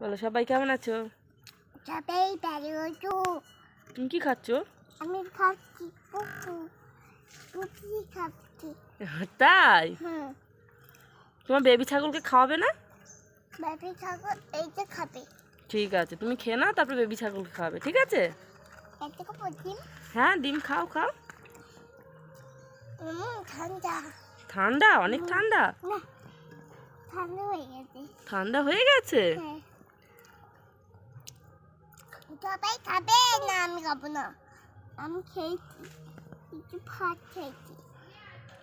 বলো সবাই কেমন আছো? সবাই বেরোতো তুমি কি খাচ্ছ? আমি খাচ্ছি পুকি খাচ্ছি। তাই? তোমার বেবি ছাগলকে খাওয়াবে না? বেবি ছাগল এইটা খাবে। ঠিক আছে তুমি খেয়ে নাও তারপরে বেবি ছাগলকে খাওয়াবে ঠিক আছে? হ্যাঁ ডিম খাও খাও। ঠান্ডা। ঠান্ডা? অনেক ঠান্ডা? ঠান্ডা হয়ে গেছে। ঠান্ডা হয়ে গেছে? হ্যাঁ। সবাই খাবে না আমি খাব না? আমি খেয়েছি কিছু ভাত খেয়েছি।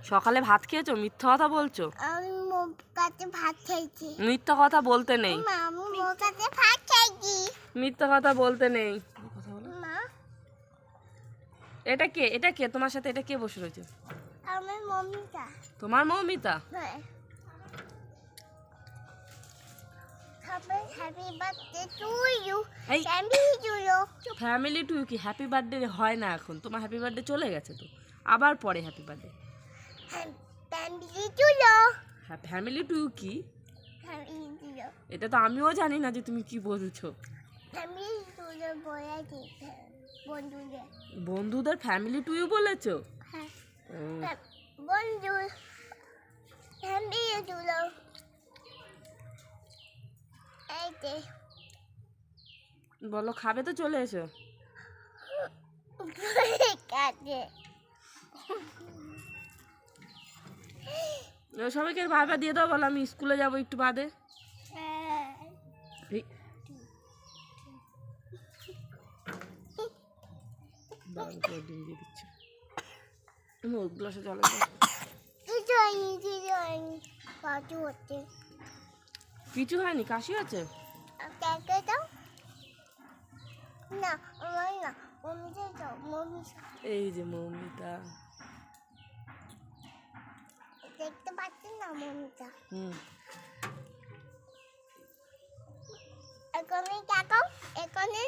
সকালে ভাত খেয়েছো? মিথ্যা কথা বলছো? আমি মোর কাছে ভাত খেয়েছি। মিথ্যা কথা বলতে নেই। আমি মোর কাছে ভাত খেয়েছি। মিথ্যা কথা বলতে নেই। এটা কে? এটা কে? তোমার সাথে এটা কে বসে রয়েছে? আমার মম্মিটা তোমার মৌমিতা? হ্যাঁ। Happy birthday to you happy to you family too কি? হ্যাপি বার্থডে হয় না এখন। তোমার হ্যাপি বার্থডে চলে গেছে তো। আবার পরে happy birthday happy to you হ্যাঁ ফ্যামিলি টু কি? হ্যাপি এটা তো আমিও জানি না যে তুমি কি বলছো। টু ইউ বন্ধুদের। ফ্যামিলি টুই বলেছ? হ্যাঁ বন্ধু হ্যাপি টু ইউ যে বলো খাবে তো চলে এসো। সবাইকে ভাইবা দিয়ে দাও বলো আমি স্কুলে যাব একটু বাদে। ওই গ্লাসে কিছু হয়নি কাশি হচ্ছে দেখে দাও না আমার না মম্মিতে দাও মম্মি এই যে মৌমিতা দেখতে পাচ্ছেন না মম্মিটা হুম এখানে দেখো এখানে